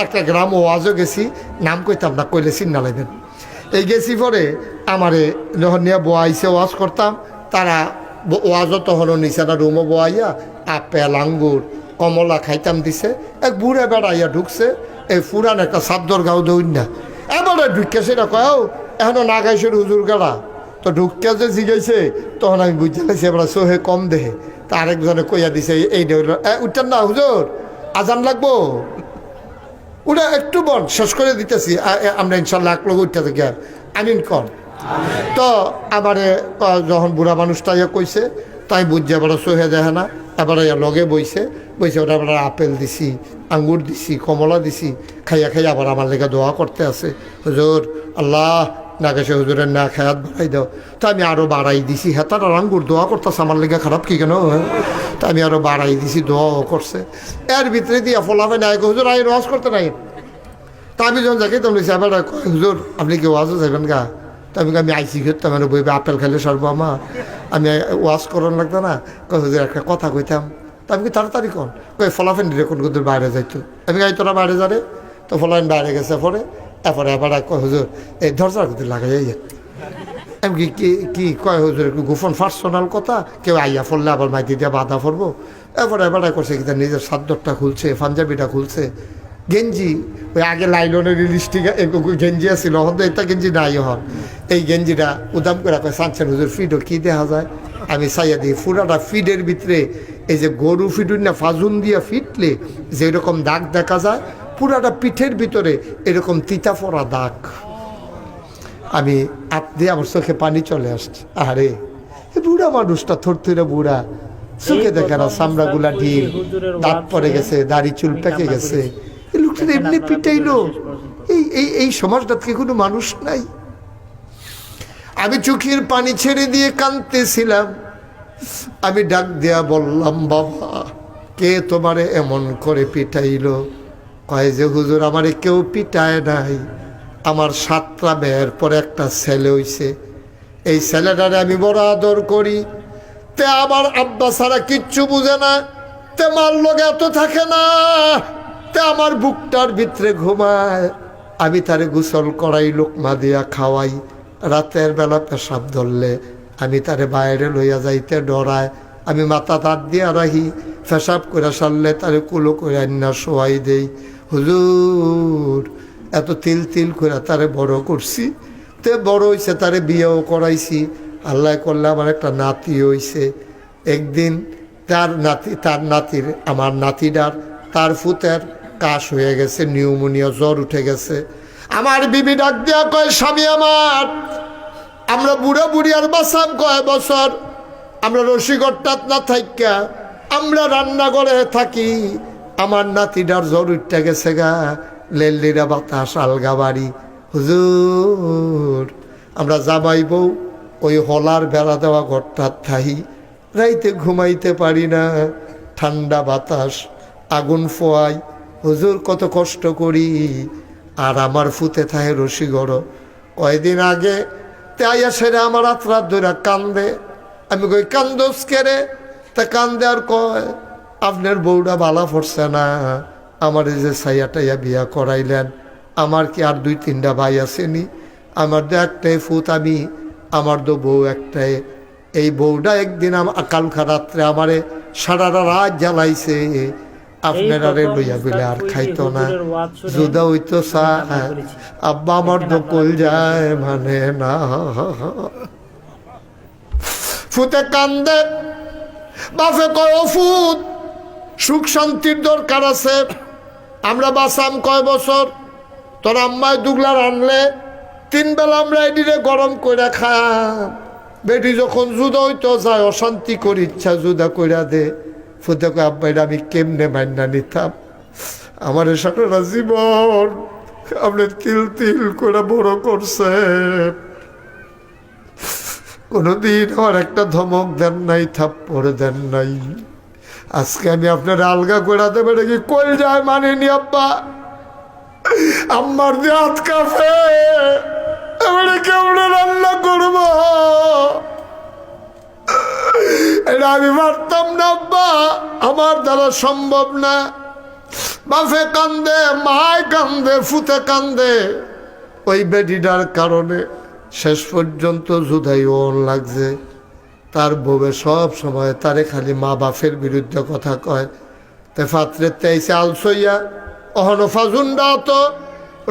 একটা গ্রাম ওয়াজও গেছি নাম কইতাম না কইলে চিন্না লাগবেন এই গেছি পরে আমারে যখন নিয়ে বোয়াইছে ওয়াজ করতাম তারা ওয়াজও তখনও নিচে না রুমও বোয়াইয়া আপেল আঙ্গুর কমলা খাইতাম দিছে। এক বুড়ে বেড়াইয়া ঢুকছে এই ফুরান একটা সাদ্দর গাও দৌড় না এবারে ঢুকে সেটা কয় "ও, এখনও না গাইছে হুজুর গাড়া তো ঢুকিয়া যে জিগাইছে তখন আমি বুঝতে পারছি এবার সোহে কম দেহে। তা আরেকজনে কইয়া দিছে এই উঠতেন না হুজুর আজান লাগবো? ওটা একটু বল, শেষ করে দিতেছি। আমরা ইনশাল্লাহ এক লোক উঠতে থাকি আর। আমিন কর। তো আবারে যখন বুড়া মানুষ ইয়ে কইছে, তাই বুঝছে এবার সহে দেখে না, এবারে লগে বইছে। বইছে ওটা আবার আপেল দিছি, আঙ্গুর দিছি, কমলা দিছি, খাইয়া খাইয়া আবার আমার লেগে দোয়া করতে আছে। হুজুর, আল্লাহ না গেছে হুজুরের না খায়াত বাড়াই দাও। তা আমি আরও বাড়াই দিছি। হেতার আর আঙ্গুর দোয়া করতেছে আমার লেগে খারাপ কি কেন? তা আমি আরও বাড়াই দিছি দোয়াও করছে। এর ভিতরে দিয়া ফলাফে নাই হুজুর আই রস করতে নাই? তা আমি যখন যাকে আবার কয়, হুজুর আপনি কি ওয়াজও যাবেন গা? তা আমি আমি আইসি ঘুরতে আমার বইবে আপেল খাইলে সর্ব আমার আমি ওয়াজ করার লাগতো না? হুজুর একটা কথা কইতাম। তা আমি কই, তাড়াতাড়ি কন কই ফলাফেন কোন কোন বাইরে যাইতো? আমি গাই তোরা বাইরে যারে তো ফলাফেন বাইরে গেছে পরে। এরপরে এবার কয়, হুজুর, এই দরজার কিন্তু লাগাই আমি কি কি কয়, হুজুর, একটু গোপন পার্সোনাল কথা? কেউ আইয়া ফললে আবার মাইতি দিয়ে বাধা পড়ব? এরপরে এবার করছে কি নিজের সাদ্দরটা খুলছে, পাঞ্জাবিটা খুলছে? গেঞ্জি, ওই আগে লাইলনের লিস্টিক গেঞ্জি আছিল হন তো এটা গেঞ্জি নাই হন এই গেঞ্জিটা উদাম করে কয়, সানছেন, হুজুর, ফিডও কি দেখা যায়? আমি চাইয়া দিই পুরাটা ফিডের ভিতরে, এই যে গরু ফিডুর না, ফাজুন দিয়া ফিটলে, যেরকম দাগ দেখা যায় পুরাটা পিঠের ভিতরে এরকম তিতা পড়া দাগ। আমি হাত দিয়ে আমার চোখে পানি চলে আসছে। আরে বুড়া মানুষটা থরথরে বুড়া। চোখে দেখে না চামড়াগুলা ঢিল দাঁত পড়ে গেছে দাড়ি চুল পেকে গেছে। এই লোকটা এমনি পিটাইলো। এই এই এই সমাজটাতে কোনো মানুষ নাই? আমি চোখের পানি ছেড়ে দিয়ে কাঁদতেছিলাম। আমি ডাক দেয়া বললাম বাবা কে তোমারে এমন করে পিটাইলো? কয় যে, হুজুর, আমারে কেউ পিটায় নাই। আমার সাতটা মেয়ের পরে একটা ছেলে হইছে। এই ছেলেটারে আমি বড় আদর করি। তে আমার আব্বা ছাড়া কিচ্ছু বুঝে না। তে মার লগে এত থাকে না। তে আমার বুকটার ভিতরে ঘুমায়। আমি তারে গোসল করাই, লোকমা দিয়া খাওয়াই। রাতের বেলা পেশাব ধরলে আমি তারে বাইরে লইয়া যাইতে ডরায়। আমি মাথা তার দিয়া রাখি। পেশাব করে সারলে তারে কুলো করে আন্না শোয়াই দেই। হুজুর, এত তিল তিল করে তারে বড় করছি। তে বড় হইছে, তারে বিয়েও করাইছি। আল্লাহ করলে আমার একটা নাতি হইছে। একদিন তার নাতি, তার নাতির, আমার নাতিডার তার ফুতের কাশ হয়ে গেছে, নিউমোনিয়া জ্বর উঠে গেছে। আমার বিবি ডাক দিয়া কয়, স্বামী আমার, আমরা বুড়া বুড়ি আর বাসাম কয় বছর? আমরা রসিগড়টাত না থাইকা আমরা রান্নাঘরে থাকি, আমার নাতিটার জ্বর উঠতে গেছে গা, লেল্লিরা বাতাস, আলগা বাড়ি। হুজুর, আমরা জামাই বউ, ওই হলার বেড়া দেওয়া ঘরটার থাই রাইতে ঘুমাইতে পারি না, ঠান্ডা বাতাস, আগুন ফোয়াই। হুজুর, কত কষ্ট করি, আর আমার ফুতে থাহে রসিগড় কয়দিন আগে তাইয়া সেরে আমার রাত রাত ধরে কান্দে। আমি কই, কান্দোস কেরে তা কান্দে আর কয় আপনার বউটা বালা পড়ছে না। আমার এই যে সাইয়া টাইয়া বিয়া করাইলেন আমার কি আর দুই তিনটা ভাই আসেনি আমার তো একটাই ফুত আমি আমার তো বউ একটাই। এই বউটা একদিন আমার কালকা রাত্রে আমারে সারা রাত জ্বালাইছে। আপনার আরে লইয়া বিলে আর খাইতো না। জুদা হইতো সা আব্বা আমার তো কল যায় মানে না। ফুতে কান্দে বাপে কয় "ও সুখ শান্তির দরকার আছে। আমরা বাসাম কয় বছর? তোর আম্মায় দুগলার আনলে, তিন বেলা আমরা এদিকে গরম করে খাম বেটি যখন জুদা হইতো যায়, অশান্তি করি, ইচ্ছা জুদা কইরা দে। ফুতে কয়, আব্বা, এটা আমি কেমনে মান্না নিতাম? আমার সারা জীবন আপনি তিল তিল করে বড় করছে কোনোদিন আমার একটা ধমক দেন নাই, থাপ্পড় দেন নাই। আজকে আমি আপনার আলগা করে দেবে নাকি? কই যায় মানেনি, আব্বা? আম্মার দিয়ে হাত কাফে এবারে কেমন রান্না করব। এটা আমি পারতাম না, আব্বা। আমার দ্বারা সম্ভব না। বাফে কান্দে, মায় কান্দে, ফুতে কান্দে। ওই বেডিটার কারণে শেষ পর্যন্ত জুদাই ওন লাগছে। তার বউয়ে সব সময় তারে খালি মা বাপের বিরুদ্ধে কথা কয়। তে ফাত্রে তেইছে আলসইয়া, অহন ফাজুন্ডা তো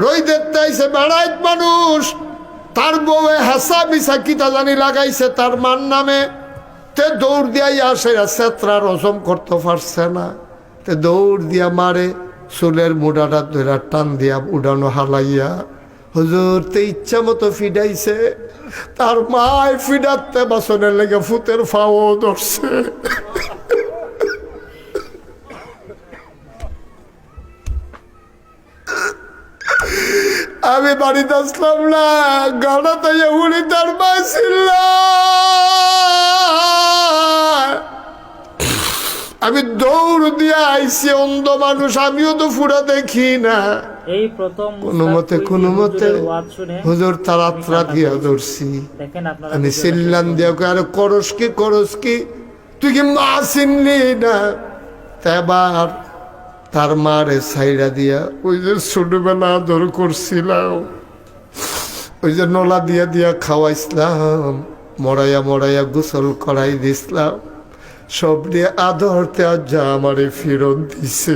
রই দেখতে আইছে বেড়াইত মানুষ। তার বউয়ে হাসা বিসা কিতা জানি লাগাইছে তার মান নামে। তে দৌড় দিয়াই আসে সেত্রা রসম করতে পারছে না। তে দৌড় দিয়া মারে চুলের মুডাটা ধরে টান দিয়া উড়ানো হালাইয়া। হুজুর তে ইচ্ছা মতো ফিডাইছে, তার মায় ফিডাতে বাসনের লেগে ফুতের ফাও ধরছে। আমি বাড়িতে আসলাম না, গাড়া তাই উড়ি তার মাছিল আমি দৌড় দিয়ে আইসি, অন্ধ মানুষ, আমিও তো ফুরা দেখি না। এই প্রথম কোনো মতে কোনো মতে হুজুর দিয়া ধরছি আমি চিল্লান দিয়া আরে করস কি করস কি? তুই কি মা চিনলি না? তা এবার তার মারে সাইডা দিয়া ওই যে ছোটবেলা আদর করছিলাম ওই যে নলা দিয়া দিয়া খাওয়াইছিলাম মরাইয়া মরাইয়া গোসল করাই দিছিলাম সব দিয়ে আদরতে আজ যা আমারে ফেরত দিছে।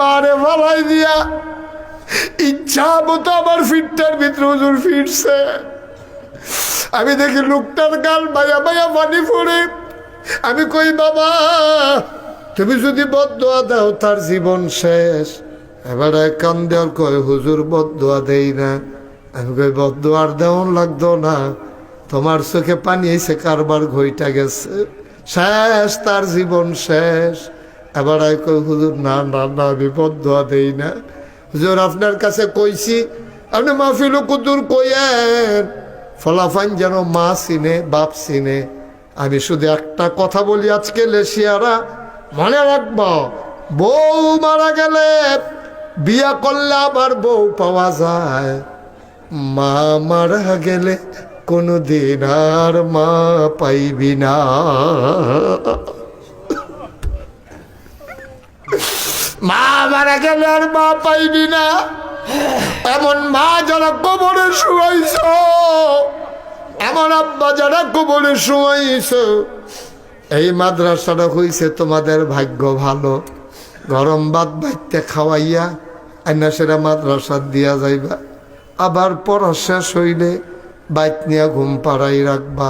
মারে ভালাই দিয়া। ইচ্ছা মতো আমার ফিটটার ভিতরে হুজুর ফিরছে। আমি দেখি লোকটার গাল মায়া মায়া পানি পড়ে। আমি কই, বাবা, তুমি যদি বদোয়া দাও, তার জীবন শেষ। এবারে কান দেওয়ার কয়, হুজুর বদোয়া দেই না। আমি কই বদোয়ার দেওয়ান লাগতো না। তোমার চোখে পানি এসে কারবার ঘইটা গেছে। শেষ, তার জীবন শেষ। এবার আমি কই, হুজুর, না না না আমি বদোয়া দেই না। হুজুর, আপনার কাছে কইছি, আপনি মাহফিল কুতুর কইয়েন। ফলাফাইন যেন মা চিনে, বাপ চিনে। আমি শুধু একটা কথা বলি আজকে লেশিয়ারা মনে রাখব, বউ মারা গেলে বিয়া করলে আবার বউ পাওয়া যায়। মা মারা গেলে কোনো দিন আর মা পাইবি না। মা মারা গেলে আর মা পাইবি না। এমন মা যারা কবরে শুয়াইছ, এমন আব্বা যারা কবরে শুয়াইছ, এই মাদ্রাসাটা হইছে তোমাদের ভাগ্য ভালো। গরম ভাত বাইতে খাওয়াইয়া আইনা সেটা মাদ্রাসা দিয়া যাইবা। আবার পড়া শেষ হইলে বাইত নিয়ে ঘুম পাড়াই রাখবা।